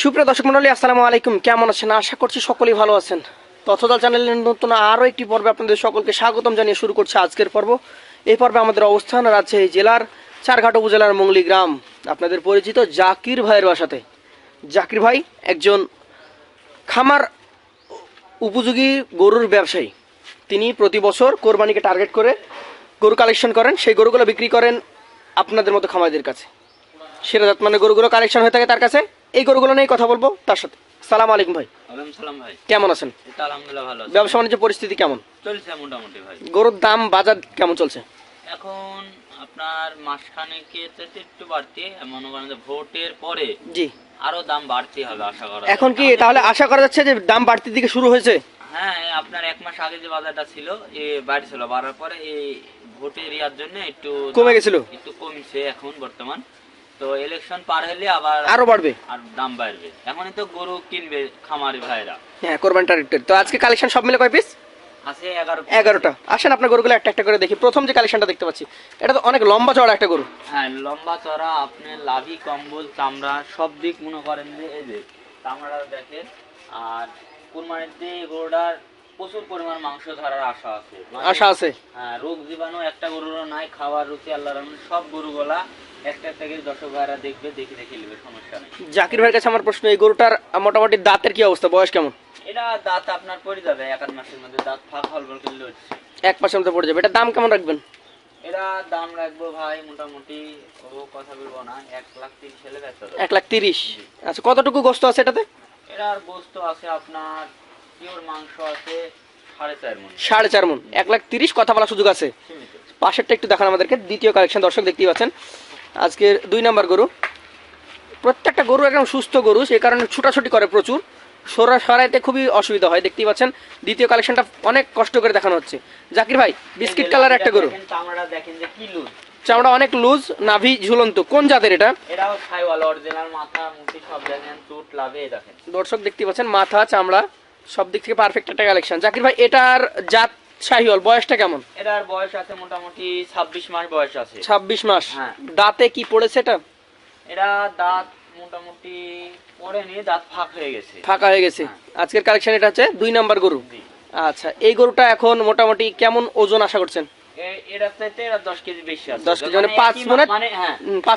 সুপ্রিয় দর্শক মন্ডলী, আসসালামু আলাইকুম। কেমন আছেন? আশা করছি সকলেই ভালো আছেন। তথ্যদল চ্যানেলের নতুন আরও একটি পর্বে আপনাদের সকলকে স্বাগতম জানিয়ে শুরু করছে আজকের পর্ব। এই পর্বে আমাদের অবস্থান রাজশাহী জেলার চারঘাট উপজেলার মঙ্গলি গ্রাম। আপনাদের পরিচিত জাকির ভাইয়ের বাসাতে। জাকির ভাই একজন খামার উপযোগী গরুর ব্যবসায়ী। তিনি প্রতি বছর কোরবানিকে টার্গেট করে গরু কালেকশন করেন। সেই গরুগুলো বিক্রি করেন আপনাদের মতো খামারদের কাছে। সেরা মানে গরুগুলো কালেকশন হয়ে থাকে তার কাছে। এই গরুগুলো নিয়ে কথা বলব তার সাথে। সালাম আলাইকুম ভাই। সালাম ভাই। কেমন আছেন? আলহামদুলিল্লাহ ভালো ব্যবসা বাণিজ্য পরিস্থিতি কেমন? চলছে মোটামুটি ভাই। গরুর দাম বাজার কেমন চলছে? এখন আপনার একটু বাড়তি মনে করেন যে ভোটের পরে জি। আরও দাম বাড়তি হবে আশা করা এখন কি তাহলে আশা করা যাচ্ছে যে দাম বাড়তির দিকে শুরু হয়েছে? হ্যাঁ আপনার এক মাস আগে যে বাজারটা ছিল এ বাড়ি ছিল বাড়ার পরে এই ভোটের ইয়ার জন্য একটু কমে গেছিল? একটু কমছে এখন বর্তমান। তো ইলেকশন পার হলে আবার আরও বাড়বে? আর দাম বাড়বে। এখনই তো গরু কিনবে খামারি ভাইরা। হ্যাঁ কোরবান টার্গেট তো আজকে কালেকশন সব মিলে কয় পিস আছে এগারো এগারোটা। আসেন আপনার গরুগুলো একটা একটা করে দেখি। প্রথম যে কালেকশনটা দেখতে পাচ্ছি এটা তো অনেক লম্বা চড়া একটা গরু। হ্যাঁ লম্বা চড়া আপনার লাভি কম্বল চামড়া সব দিক মনে করেন যে এই যে চামড়া দেখেন। আর কুরবানির দিয়ে গরুটার প্রচুর পরিমাণ মাংস ধরার আশা আছে। মানে, আশা আছে। হ্যাঁ, রোগ জীবাণু একটা গরুরও নাই খাওয়ার রুচি আল্লাহ সব গরুগুলা একটা একটা করে দর্শক ভাইরা দেখবে দেখে দেখে নেবে সমস্যা নেই। জাকির ভাইয়ের কাছে আমার প্রশ্ন এই গরুটার মোটামুটি দাঁতের কি অবস্থা? বয়স কেমন? এটা দাঁত আপনার পড়ে যাবে এক আধ মাসের মধ্যে দাঁত ফাঁক এক পড়ে যাবে। এটা দাম কেমন রাখবেন? এটা দাম রাখব ভাই মোটামুটি ও কথা বলব না এক লাখ তিরিশ হলে বেচা এক লাখ তিরিশ? আচ্ছা কতটুকু গোস্ত আছে এটাতে? গোস্ত আছে আপনার পিওর মাংস আছে সাড়ে চার মন। এক লাখ তিরিশ কথা বলার সুযোগ আছে। পাশেরটা একটু দেখান আমাদেরকে। দ্বিতীয় কালেকশন দর্শক দেখতেই পাচ্ছেন। আজকের দুই নাম্বার গরু। প্রত্যেকটা গরু একদম সুস্থ গরু সেই কারণে ছুটাছুটি করে প্রচুর। সরা সরাইতে খুবই অসুবিধা হয় দেখতেই পাচ্ছেন। দ্বিতীয় কালেকশনটা অনেক কষ্ট করে দেখানো হচ্ছে। জাকির ভাই বিস্কিট কালার একটা গরু। চামড়া অনেক লুজ নাভি ঝুলন্ত। কোন জাতের এটা? দর্শক দেখতেই পাচ্ছেন মাথা চামড়া সব দিক থেকে পারফেক্ট একটা কালেকশন জাকির ভাই এটার জাত শাহিওয়াল বয়সটা কেমন? এটার বয়স আছে মোটামুটি ছাব্বিশ মাস বয়স আছে। ছাব্বিশ মাস। হ্যাঁ। দাঁতে কি পড়েছে এটা? এটা দাঁত মোটামুটি পড়েনি দাঁত ফাঁক হয়ে গেছে। ফাঁকা হয়ে গেছে। আজকের কালেকশন এটা হচ্ছে দুই নাম্বার গরু। আচ্ছা এই গরুটা এখন মোটামুটি কেমন ওজন আশা করছেন? কেজি বেশি আছে। 10 মানে পাঁচ একই মানে হ্যাঁ।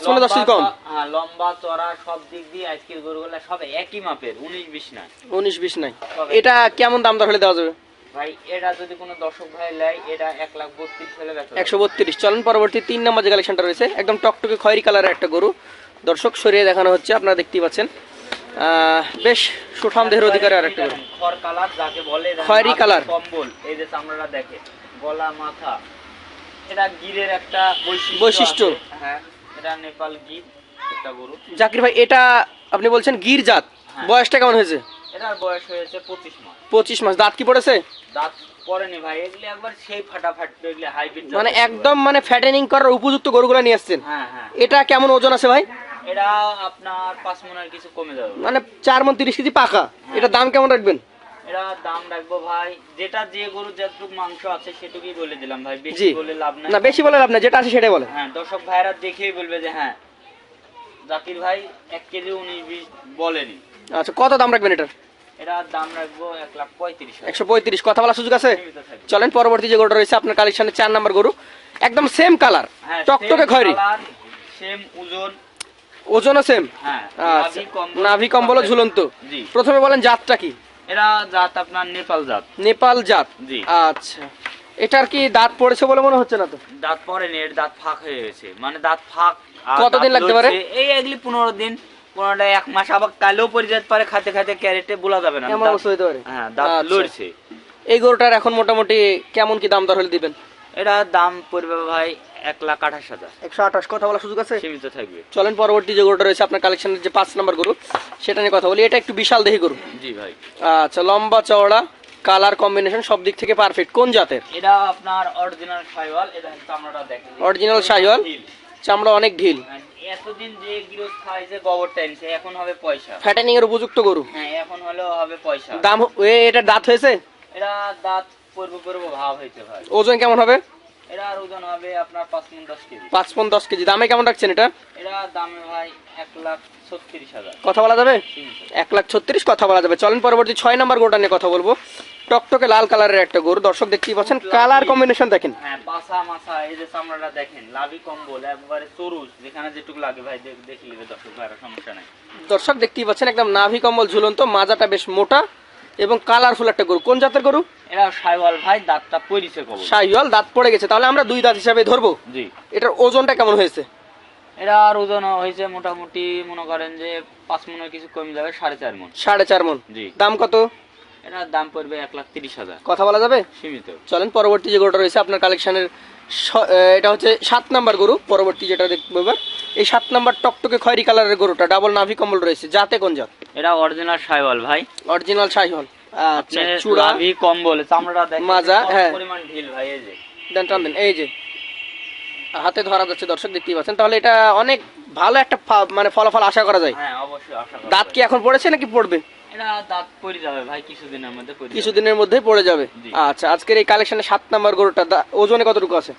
মনে কেজি কম। হ্যাঁ লম্বা চড়া সব দিক দিয়ে আজকের গরুগুলা সব একই মাপের উনিশ বিশ নয় উনিশ বিশ নাই। এটা কেমন দাম দর হলে দেওয়া যাবে? ভাই এটা যদি কোনো দর্শক ভাই লেয় এটা এক লাখ বত্রিশ হলে একশো বত্রিশ। চলেন পরবর্তী তিন নম্বর যে কালেকশনটা রয়েছে একদম টকটকে খয়েরি কালারের একটা গরু। দর্শক সরিয়ে দেখানো হচ্ছে আপনারা দেখতেই পাচ্ছেন। বেশ সুঠাম দেহের অধিকারী আর একটা গরু। কালার যাকে বলে খয়েরি কালার। কম্বল এই যে চামড়াটা দেখে গলা মাথা। এটা গিরের একটা বৈশিষ্ট্য। হ্যাঁ এটা নেপাল গির একটা গরু। জাকির ভাই এটা আপনি বলছেন গির জাত। হ্যাঁ। বয়সটা কেমন হয়েছে? এটার বয়স হয়েছে পঁচিশ মাস। পঁচিশ মাস। দাঁত কি পড়েছে? দাঁত পড়েনি ভাই এগুলি একবার সেই ফাটাফাট এগুলি হাইব্রিড মানে একদম মানে ফ্যাটেনিং করার উপযুক্ত গরুগুলো নিয়ে আসছেন হ্যাঁ হ্যাঁ। এটা কেমন ওজন আছে ভাই? এটা আপনার পাঁচ মনের কিছু কমে যাবে। মানে চার মন তিরিশ কেজি পাকা। এটা দাম কেমন রাখবেন? এটা দাম রাখব ভাই যেটা যে গরুর যতটুকু মাংস আছে সেটুকুই বলে দিলাম ভাই বেশি বলে লাভ নাই। না বেশি বলে লাভ না যেটা আছে সেটাই বলে। হ্যাঁ দর্শক ভাইরা দেখেই বলবে যে হ্যাঁ জাকির ভাই এক কেজি উনিশ বিশ বলেনি। আচ্ছা কত দাম রাখবেন এটার। একশো পঁয়ত্রিশ কথা বলার সুযোগ আছে? চলেন পরবর্তী যে গরুটা রয়েছে আপনার কালেকশনে চার নাম্বার গরু। একদম সেম কালার হ্যাঁ টকটকে খয়েরি। সেম ওজন। ওজনও সেম হ্যাঁ আচ্ছা নাভি কম্বল- ঝুলন্ত। প্রথমে বলেন জাতটা কি? এরা জাত আপনার নেপাল জাত। নেপাল জাত? জি। আচ্ছা। এটার কি দাঁত পড়েছে বলে মনে হচ্ছে না তো? দাঁত পড়েনি এর দাঁত ফাঁক হয়ে গেছে। মানে দাঁত ফাঁক কতদিন লাগতে পারে? এই এগুলি পনেরো দিন। পনেরোটা এক মাস আবার কালেও পড়ে যেতে পারে খাতে খাতে ক্যারেটে বলা যাবে না। এমন অবস্থা পারে। হ্যাঁ দাঁত আচ্ছা। লড়ছে। এই গরুটার এখন মোটামুটি কেমন কি দাম দর হলে দিবেন? এটা দাম পড়বে ভাই এক লাখ আঠাশ হাজার। একশো আঠাশ। কথা বলার সুযোগ আছে? সীমিত থাকবে। চলেন পরবর্তী যে গরুটা রয়েছে আপনার কালেকশনের যে পাঁচ নাম্বার গরু সেটা নিয়ে কথা বলি। এটা একটু বিশাল দেহি গরু। জি ভাই। আচ্ছা লম্বা চওড়া কালার কম্বিনেশন সব দিক থেকে পারফেক্ট কোন জাতের? এটা আপনার অরিজিনাল সাইওয়াল এটা চামড়াটা দেখেন। Original শাহিওয়াল? চামড়া অনেক ঢিল। হ্যাঁ, এতদিন যে গিরোজ খাই যে গোবর টাইমছে এখন হবে পয়সা। ফ্যাটেনিং এর উপযুক্ত গরু? হ্যাঁ এখন হলো হবে পয়সা। দাম এ এটা দাঁত হয়েছে? এটা দাঁত পূর্ব পূর্ব ভাব হইতে ভাই ওজন কেমন হবে? এটা আর ওজন হবে আপনার পাঁচ মিন দশ কেজি। পাঁচ পন দশ কেজি। দামে কেমন রাখছেন এটা? এটা দামে ভাই এক লাখ ছত্রিশ হাজার। কথা বলা যাবে? এক লাখ ছত্রিশ কথা বলা যাবে। চলেন পরবর্তী ছয় নাম্বার গোটা নিয়ে কথা বলব। টকটকে লাল কালারের একটা গরু। দর্শক দেখতেই পাচ্ছেন কালার কম্বিনেশন দেখেন। হ্যাঁ পাসা মাসা এই যে চামড়াটা দেখেন লাভি কম্বল একবারে চরুজ যেখানে যেটুকু লাগে ভাই দেখ- দেখে নেবে দর্শক ভাইরা সমস্যা নাই। দর্শক দেখতেই পাচ্ছেন একদম নাভি কম্বল ঝুলন্ত মাজাটা বেশ মোটা এবং কালারফুল একটা গরু। কোন জাতের গরু? এরা সাইওয়াল ভাই দাঁতটা পরিছে কবল শাহিওয়াল দাঁত পড়ে গেছে। তাহলে আমরা দুই দাঁত হিসাবে ধরবো? জি। এটার ওজনটা কেমন হয়েছে? এরা আর ওজন হয়েছে মোটামুটি মনে করেন যে পাঁচ মনের কিছু কমে যাবে সাড়ে চার মন। সাড়ে চার মন। জি। দাম কত? এটার দাম পড়বে এক লাখ তিরিশ হাজার। কথা বলা যাবে? সীমিত। চলেন পরবর্তী যে গরুটা রয়েছে আপনার কালেকশনের এটা হচ্ছে সাত নাম্বার গরু। পরবর্তী যেটা দেখব এবার এই সাত নাম্বার টকটকে খয়েরি কালারের গরুটা ডাবল নাভি কম্বল রয়েছে। জাতে কোন জাত? এরা অরিজিনাল সাইওয়াল ভাই। অরিজিনাল শাহিওয়াল আচ্ছা চূড়া লাভি কম্বল চামড়াটা দেখেন মাজা, হ্যাঁ। পরিমাণ ঢিল ভাই এই যে। দেন টান দেন এই যে। হাতে ধরা যাচ্ছে দর্শক দেখতেই পাচ্ছেন। তাহলে এটা অনেক ভালো একটা মানে ফলাফল আশা করা যায়। হ্যাঁ অবশ্যই আশা দাঁত কি এখন পড়েছে নাকি পড়বে? এরা দাঁত পড়ে যাবে ভাই কিছুদিনের মধ্যে পড়ে যাবে। কিছুদিনের মধ্যেই পড়ে যাবে? আচ্ছা আজকের এই কালেকশনে সাত নাম্বার গরুটা ওজনে কতটুকু আছে?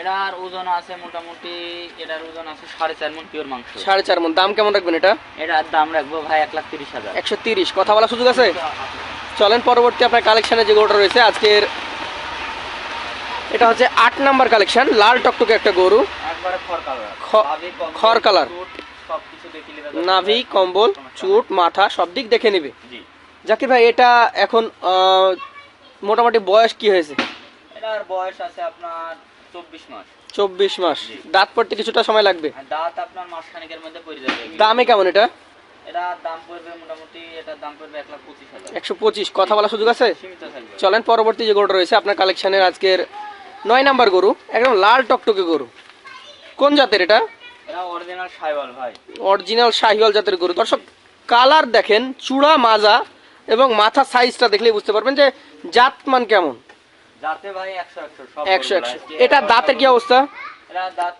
এটার ওজন আছে মোটামুটি এটার ওজন আছে সাড়ে চার মন পিওর মাংস। সাড়ে চার মন। দাম কেমন রাখবেন এটা? এটার দাম রাখব ভাই এক লাখ তিরিশ হাজার। একশো তিরিশ। কথা বলার সুযোগ আছে? চলেন পরবর্তী আপনার কালেকশনে যে গরুটা রয়েছে আজকের এটা হচ্ছে আট নাম্বার কালেকশন লাল টকটকে একটা গরু। খড় কালার খড় কালার। নাভি। কম্বল চুট মাথা সব দিক দেখে নিবে। জাকির ভাই এটা এখন মোটামুটি বয়স কি হয়েছে? এটার বয়স আছে আপনার চব্বিশ মাস। চব্বিশ মাস। দাঁত পড়তে কিছুটা সময় লাগবে? দাঁত আপনার মাস খানিকের মধ্যে পড়ে যাবে। দামে কেমন এটা? এটার দাম পড়বে মোটামুটি এটার দাম পড়বে এক লাখ পঁচিশ হাজার। একশো পঁচিশ। কথা বলার সুযোগ আছে? চলেন পরবর্তী যে গরুটা রয়েছে আপনার কালেকশনের আজকের নয় নাম্বার গরু একদম লাল টকটকে গরু। কোন জাতের এটা এটা? অরিজিনাল শাহিওয়াল জাতের গরু। দর্শক কালার দেখেন চূড়া মাজা এবং মাথা সাইজটা দেখলেই বুঝতে পারবেন যে কেমন। ভাই সব গরুগুলো। একশো আজকে এটা দাঁতের কি অবস্থা? দাঁত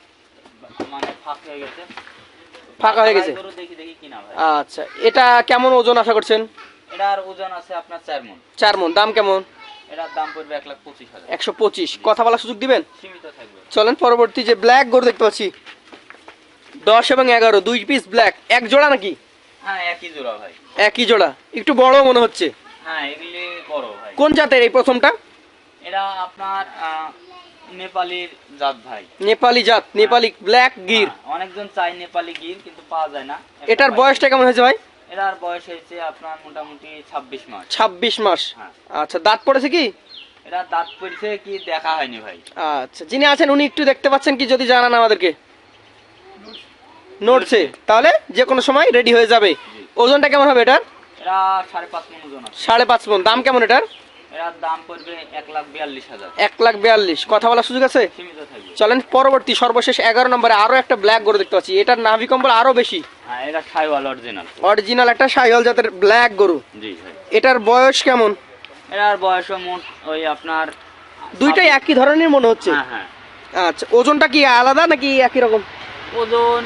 মানে ফাঁক হয়ে গেছে। ফাঁকা হয়ে গেছে? গরু দেখি দেখি কিনা ভাই। আচ্ছা এটা কেমন ওজন আশা করছেন? এটার ওজন আছে আপনার মন। মন দাম কেমন? এটার দাম পড়বে লাখ হাজার। কথা বলার সুযোগ দিবেন? সীমিত থাকবে। চলেন পরবর্তী যে ব্ল্যাক গরু দেখতে পাচ্ছি দশ এবং এগারো দুই পিস ব্ল্যাক এক জোড়া নাকি? হ্যাঁ একই জোড়া ভাই। একই জোড়া। একটু বড় মনে হচ্ছে। হ্যাঁ এগুলি বড় ভাই। কোন জাতের এই প্রথমটা? এরা আপনার নেপালির জাত ভাই। নেপালি জাত নেপালি ব্ল্যাক গির। হ্যাঁ, অনেকজন চাই নেপালি গির কিন্তু পাওয়া যায় না। এটার বয়সটা কেমন হয়েছে ভাই? এটার বয়স হয়েছে আপনার মোটামুটি ছাব্বিশ মাস। ছাব্বিশ মাস। হ্যাঁ। আচ্ছা দাঁত পড়েছে কি? এটা দাঁত পড়ছে কি দেখা হয়নি ভাই। আচ্ছা যিনি আছেন উনি একটু দেখতে পাচ্ছেন কি যদি জানান আমাদেরকে। নড়ছে তাহলে যে কোনো সময় রেডি হয়ে যাবে। ওজনটা কেমন হবে এটার? সাড়ে পাঁচ মন দাম কেমন এটার? এক লাখ বিয়াল্লিশ কথা বলার সুযোগ আছে? চলেন পরবর্তী সর্বশেষ এগারো নম্বরে আরও একটা ব্ল্যাক গরু দেখতে পাচ্ছি। এটার নাভি কম্বল আরও বেশি। হ্যাঁ অরিজিনাল অরিজিনাল একটা জাতের ব্ল্যাক গরু। এটার বয়স কেমন? এটার বয়স ওই আপনার দুইটাই একই ধরনের মনে হচ্ছে। হ্যাঁ হ্যাঁ। আচ্ছা ওজনটা কি আলাদা নাকি একই রকম? ওজন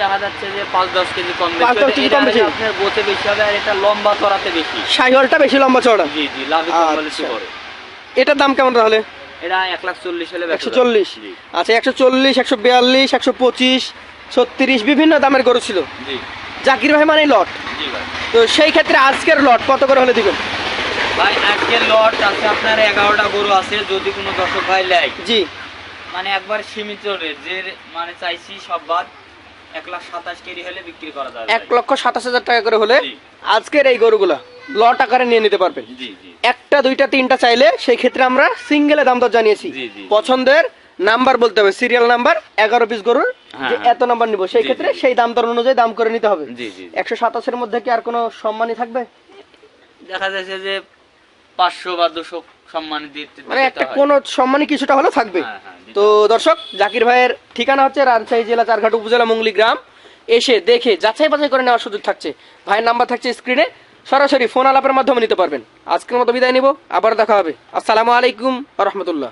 দেখা যাচ্ছে যে পাঁচ দশ কেজি কম পাঁচ বেশি কম বেশি। এটা আপনার গোতে বেশি হবে আর এটা লম্বা তরাতে বেশি। সাইহলটা বেশি লম্বা চড়া? জি জি লাভি আচ্ছা। এটার দাম কেমন তাহলে? এটা এক লাখ চল্লিশ হলে একশো চল্লিশ? জি। আচ্ছা একশো চল্লিশ একশো বিয়াল্লিশ একশো পঁচিশ ছত্রিশ বিভিন্ন দামের গরু ছিল। জি। জাকির ভাই মানে লট। জি ভাই। তো সেই ক্ষেত্রে আজকের লট কত করে হলে দিবেন? ভাই আজকের লট আছে আপনার এগারোটা গরু আছে যদি কোনো দর্শক ভাই লেয় জি। মানে একবার সীমিত রেট যে মানে চাইছি সব বাদ। এক লাখ সাতাশ কেজি হলে বিক্রি করা যাবে। এক লক্ষ সাতাশ হাজার টাকা করে হলে আজকের এই গরুগুলা লট আকারে নিয়ে নিতে পারবেন জি একটা দুইটা তিনটা চাইলে সেই ক্ষেত্রে আমরা সিঙ্গেলে দাম দর জানিয়েছি। পছন্দের নাম্বার বলতে হবে সিরিয়াল নাম্বার এগারো পিস গরুর হ্যাঁ, যে। এত নাম্বার নিব সেই ক্ষেত্রে সেই দাম দর অনুযায়ী দাম করে নিতে হবে। একশো সাতাশের মধ্যে কি আর কোনো সম্মানই থাকবে? দেখা যাচ্ছে যে পাঁচশো বা দুশো সম্মান দিতে মানে একটা। কোনো সম্মানই কিছুটা হলেও থাকবে। হ্যাঁ, হ্যাঁ, তো দর্শক, জাকির ভাইয়ের ঠিকানা হচ্ছে রাজশাহী জেলা চারঘাট উপজেলা মঙ্গলি গ্রাম। এসে দেখে, যাচাই বাছাই করে নেওয়ার সুযোগ থাকছে। ভাইয়ের নাম্বার থাকছে স্ক্রিনে সরাসরি ফোন আলাপের মাধ্যমে নিতে পারবেন। আজকের মতো বিদায় নিব, আবার দেখা হবে। আসসালামু আলাইকুম রহমতুল্লাহ।